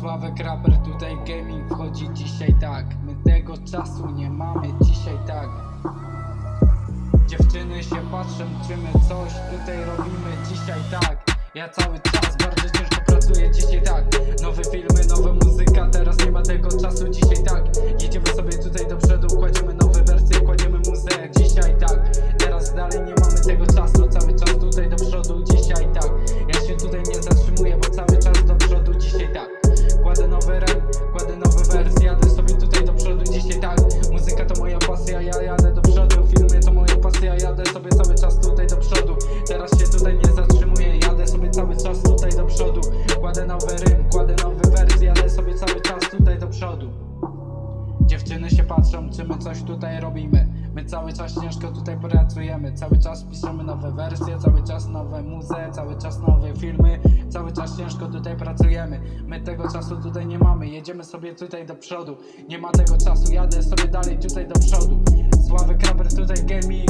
Sławek raper, tutaj gaming wchodzi dzisiaj tak. My tego czasu nie mamy dzisiaj tak. Dziewczyny się patrzą, czy my coś tutaj robimy dzisiaj tak. Ja cały czas bardzo ciężko pracuję dzisiaj tak. Nowe filmy, nowa muzyka, teraz nie ma tego czasu dzisiaj tak nowy rym, kładę nowy wers, jadę sobie cały czas tutaj do przodu Dziewczyny się patrzą, czy my coś tutaj robimy. My cały czas ciężko tutaj pracujemy. Cały czas piszemy nowe wersje, cały czas nowe muze, cały czas nowe filmy. Cały czas ciężko tutaj pracujemy. My tego czasu tutaj nie mamy. Jedziemy sobie tutaj do przodu. Nie ma tego czasu, jadę sobie dalej tutaj do przodu. Sławek raper tutaj gaming.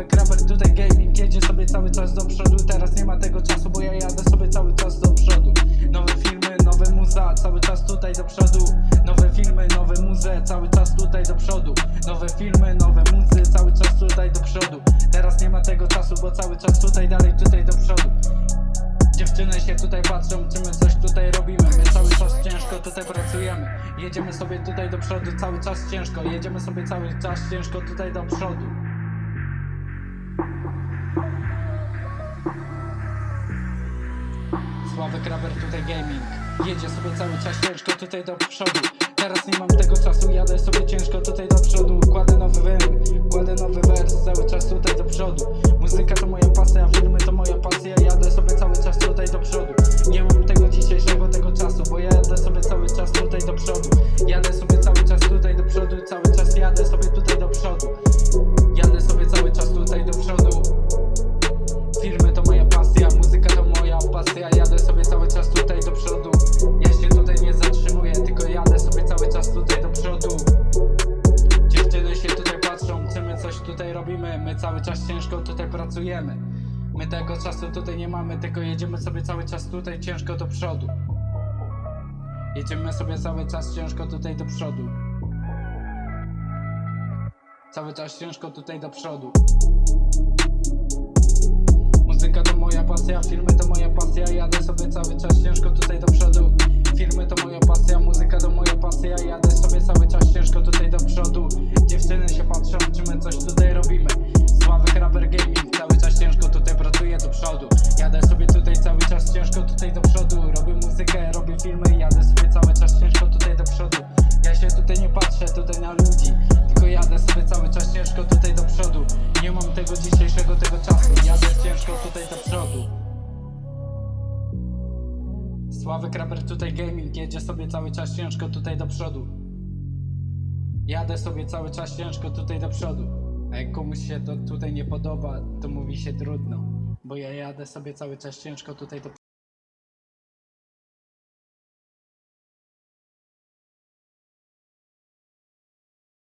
Sławek raper tutaj gaming jedzie sobie cały czas do przodu. Teraz nie ma tego czasu, bo ja jadę sobie cały czas do przodu. Nowe filmy, nowe muza, cały czas tutaj do przodu. Nowe filmy, nowe muze, cały czas tutaj do przodu. Nowe filmy, nowe muzy, cały czas tutaj do przodu. Teraz nie ma tego czasu, bo cały czas tutaj dalej, tutaj do przodu. Dziewczyny się tutaj patrzą, czy my coś tutaj robimy. My cały czas ciężko tutaj pracujemy. Jedziemy sobie tutaj do przodu, cały czas ciężko. Jedziemy sobie cały czas ciężko tutaj do przodu Sławek Raber tutaj gaming. Jedzie sobie cały czas ciężko tutaj do przodu. Teraz nie mam tego czasu, jadę sobie ciężko tutaj do przodu. Kładę nowy wym, kładę nowy wers Cały czas tutaj do przodu. Muzyka to moja pasja, filmy to moja pasja. Jadę sobie cały czas tutaj do przodu cały czas ciężko tutaj pracujemy. My tego czasu tutaj nie mamy, tylko jedziemy sobie cały czas tutaj ciężko do przodu. Jedziemy sobie cały czas ciężko tutaj do przodu. Cały czas ciężko tutaj do przodu na ludzi. Tylko jadę sobie cały czas ciężko tutaj do przodu. Nie mam tego dzisiejszego tego czasu. Jadę ciężko tutaj do przodu. Sławek Raper tutaj gaming jedzie sobie cały czas ciężko tutaj do przodu. Jadę sobie cały czas ciężko tutaj do przodu. A jak komuś się to tutaj nie podoba, to mówi się trudno. Bo ja jadę sobie cały czas ciężko tutaj do